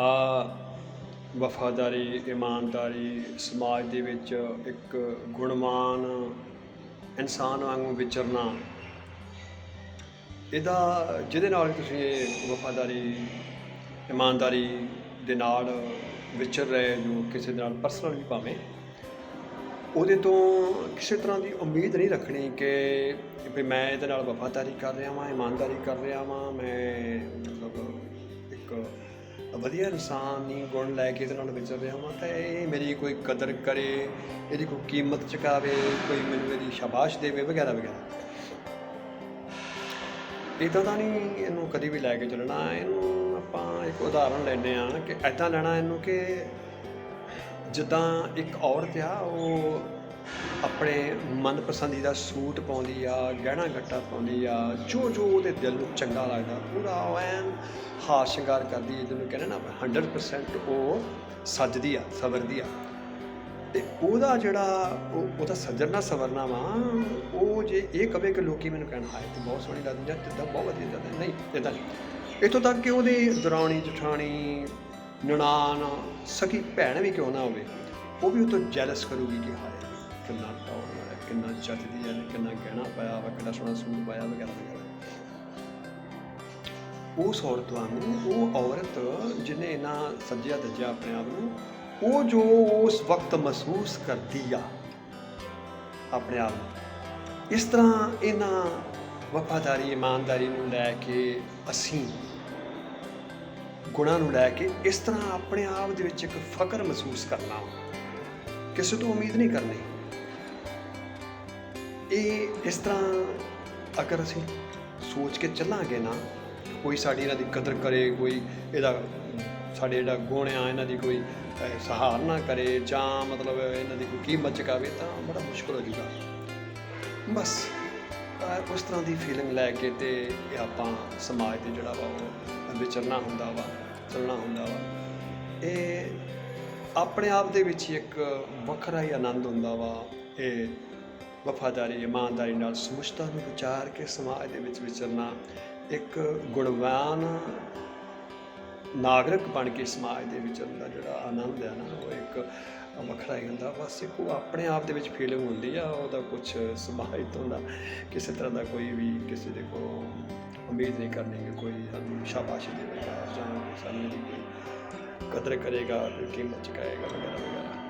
ਆ ਵਫਾਦਾਰੀ, ਇਮਾਨਦਾਰੀ ਸਮਾਜ ਦੇ ਵਿੱਚ ਇੱਕ ਗੁਣਵਾਨ ਇਨਸਾਨ ਵਾਂਗੂ ਵਿਚਰਨਾ। ਇਹਦਾ, ਜਿਹਦੇ ਨਾਲ ਤੁਸੀਂ ਇਹ ਵਫਾਦਾਰੀ, ਇਮਾਨਦਾਰੀ ਦੇ ਨਾਲ ਵਿਚਰ ਰਹੇ ਜੋ ਕਿਸੇ ਦੇ ਨਾਲ ਪਰਸਨਲ ਵੀ ਭਾਵੇਂ, ਉਹਦੇ ਤੋਂ ਕਿਸੇ ਤਰ੍ਹਾਂ ਦੀ ਉਮੀਦ ਨਹੀਂ ਰੱਖਣੀ ਕਿ ਵੀ ਮੈਂ ਇਹਦੇ ਨਾਲ ਵਫਾਦਾਰੀ ਕਰ ਰਿਹਾ ਵਾਂ, ਇਮਾਨਦਾਰੀ ਕਰ ਰਿਹਾ ਵਾਂ, ਮੈਂ ਮਤਲਬ ਇੱਕ ਵਧੀਆ ਇਨਸਾਨੀ ਗੁਣ ਲੈ ਕੇ ਇਹਦੇ ਨਾਲ ਵਿਚਰ ਰਿਹਾ ਵਾਂ ਤਾਂ ਇਹ ਮੇਰੀ ਕੋਈ ਕਦਰ ਕਰੇ, ਇਹਦੀ ਕੋਈ ਕੀਮਤ ਚੁਕਾਵੇ, ਕੋਈ ਮੈਨੂੰ ਇਹਦੀ ਸ਼ਾਬਾਸ਼ ਦੇਵੇ ਵਗੈਰਾ ਵਗੈਰਾ। ਇਦਾਂ ਦਾ ਨਹੀਂ ਇਹਨੂੰ ਕਦੀ ਵੀ ਲੈ ਕੇ ਚੱਲਣਾ, ਇਹਨੂੰ ਆਪਾਂ ਇੱਕ ਉਦਾਹਰਣ ਲੈਨੇ ਆ ਕਿ ਐਦਾਂ ਲੈਣਾ ਇਹਨੂੰ ਕਿ ਜਿੱਦਾਂ ਇੱਕ ਔਰਤ ਆ, ਉਹ ਆਪਣੇ ਮਨਪਸੰਦੀਦਾ ਸੂਟ ਪਾਉਂਦੀ ਆ, ਗਹਿਣਾ ਗੱਟਾ ਪਾਉਂਦੀ ਆ ਜੋ ਜੋ ਉਹਦੇ ਦਿਲ ਨੂੰ ਚੰਗਾ ਲੱਗਦਾ, ਪੂਰਾ ਉਹ ਐਨ ਹਾਰ ਸ਼ਿੰਗਾਰ ਕਰਦੀ ਹੈ, ਜਿਹਨੂੰ ਕਹਿੰਦੇ ਨਾ 100% ਉਹ ਸੱਜਦੀ ਆ, ਸਵਰਦੀ ਆ। ਤੇ ਉਹਦਾ ਜਿਹੜਾ ਉਹ ਉਹਦਾ ਸੱਜਣਾ ਸਵਰਨਾ ਵਾ, ਉਹ ਜੇ ਇਹ ਕਵੇ ਕਿ ਲੋਕੀ ਮੈਨੂੰ ਕਹਿਣ, ਹਾਏ, ਤੇ ਬਹੁਤ ਸੋਹਣੀ ਲੱਗਦੀ ਜਾਂ ਜਿੱਦਾਂ ਬਹੁਤ ਵਧੀਆ ਲੱਗਦਾ। ਨਹੀਂ ਇਦਾਂ ਨਹੀਂ। ਇੱਥੋਂ ਤੱਕ ਕਿ ਉਹਦੀ ਦਰਾਣੀ, ਜਠਾਣੀ, ਨਨਾਣ, ਸਕੀ ਭੈਣ ਵੀ ਕਿਉਂ ਨਾ ਹੋਵੇ, ਉਹ ਵੀ ਉਹ ਤੋਂ ਜੈਲਸ ਕਰੂਗੀ ਕਿ ਹਾਏ, ਕਿੰਨਾ ਟੌਰ ਹੈ ਕਿੰਨਾ ਚੱਜਦੀ ਹੈ ਕਿੰਨਾ ਗਹਿਣਾ ਪਾਇਆ ਵਾ, ਕਿੰਨਾ ਸੋਹਣਾ ਸੂਟ ਪਾਇਆ ਵਗੈਰਾ ਵਗੈਰਾ ਉਸ ਔਰਤ ਵਾਂਗੂ ਉਹ ਔਰਤ ਜਿਹਨੇ ਨਾ ਸੱਜਿਆ ਦੱਜਿਆ ਆਪਣੇ ਆਪ ਨੂੰ, ਉਹ ਜੋ ਉਸ ਵਕਤ ਮਹਿਸੂਸ ਕਰਦੀ ਆ ਆਪਣੇ ਆਪ ਨੂੰ। ਇਸ ਤਰ੍ਹਾਂ ਇਹਨਾਂ ਵਫਾਦਾਰੀ, ਇਮਾਨਦਾਰੀ ਨੂੰ ਲੈ ਕੇ ਅਸੀਂ ਗੁਣਾਂ ਨੂੰ ਲੈ ਕੇ ਇਸ ਤਰ੍ਹਾਂ ਆਪਣੇ ਆਪ ਦੇ ਵਿੱਚ ਇੱਕ ਫਕਰ ਮਹਿਸੂਸ ਕਰਨਾ ਕਿਸੇ ਤੋਂ ਉਮੀਦ ਨਹੀਂ ਕਰਨੀ। ਇਹ ਇਸ ਤਰ੍ਹਾਂ ਅਗਰ ਅਸੀਂ ਸੋਚ ਕੇ ਚੱਲਾਂਗੇ ਨਾ ਕੋਈ ਸਾਡੀ ਇਹਨਾਂ ਦੀ ਕਦਰ ਕਰੇ ਕੋਈ ਇਹਦਾ ਸਾਡੇ ਜਿਹੜਾ ਗੁਣ ਆ ਇਹਨਾਂ ਦੀ ਕੋਈ ਅਹ, ਸਹਾਰਨਾ ਕਰੇ ਜਾਂ ਮਤਲਬ ਇਹਨਾਂ ਦੀ ਕੋਈ ਕੀਮਤ ਚੁਕਾਵੇ ਤਾਂ ਬੜਾ ਮੁਸ਼ਕਲ ਹੋ ਜੂਗਾ ਬਸ ਉਸ ਤਰ੍ਹਾਂ ਦੀ ਫੀਲਿੰਗ ਲੈ ਕੇ ਤੇ ਆਪਾਂ ਸਮਾਜ ਤੇ ਜਿਹੜਾ ਵਾ ਉਹ ਵਿਚਰਨਾ ਹੁੰਦਾ ਵਾ ਚੱਲਣਾ ਹੁੰਦਾ ਵਾ। ਇਹ ਆਪਣੇ ਆਪ ਦੇ ਵਿੱਚ ਹੀ ਇੱਕ ਵੱਖਰਾ ਹੀ ਆਨੰਦ ਹੁੰਦਾ ਵਾ। ਇਹ ਵਫਾਦਾਰੀ ਇਮਾਨਦਾਰੀ ਨਾਲ ਸਮੁਸ਼ਤਾ ਨੂੰ ਵਿਚਾਰ ਕੇ ਸਮਾਜ ਦੇ ਵਿੱਚ ਵਿਚਰਨਾ ਇੱਕ ਗੁਣਵਾਨ ਨਾਗਰਿਕ ਬਣ ਕੇ ਸਮਾਜ ਦੇ ਵਿੱਚ ਉਹਦਾ ਜਿਹੜਾ ਆਨੰਦ ਹੈ ਨਾ, ਉਹ ਇੱਕ ਵੱਖਰਾ ਹੀ ਹੁੰਦਾ। ਬਸ ਇੱਕ ਉਹ ਆਪਣੇ ਆਪ ਦੇ ਵਿੱਚ ਫੀਲਿੰਗ ਹੁੰਦੀ ਆ, ਉਹਦਾ ਕੁਝ ਸਮਾਜ ਤੋਂ ਦਾ, ਕਿਸੇ ਤਰ੍ਹਾਂ ਦਾ ਕੋਈ ਵੀ ਕਿਸੇ ਦੇ ਕੋਲ ਉਮੀਦ ਨਹੀਂ ਕਰਨੀ ਕਿ ਕੋਈ ਸਾਨੂੰ ਸ਼ਾਬਾਸ਼ ਦੇਵੇਗਾ ਜਾਂ ਸਾਨੂੰ ਦੀ ਕੋਈ ਕਦਰ ਕਰੇਗਾ, ਕੋਈ ਕੀਮਤ ਚੁਕਾਏਗਾ ਵਗੈਰਾ ਵਗੈਰਾ।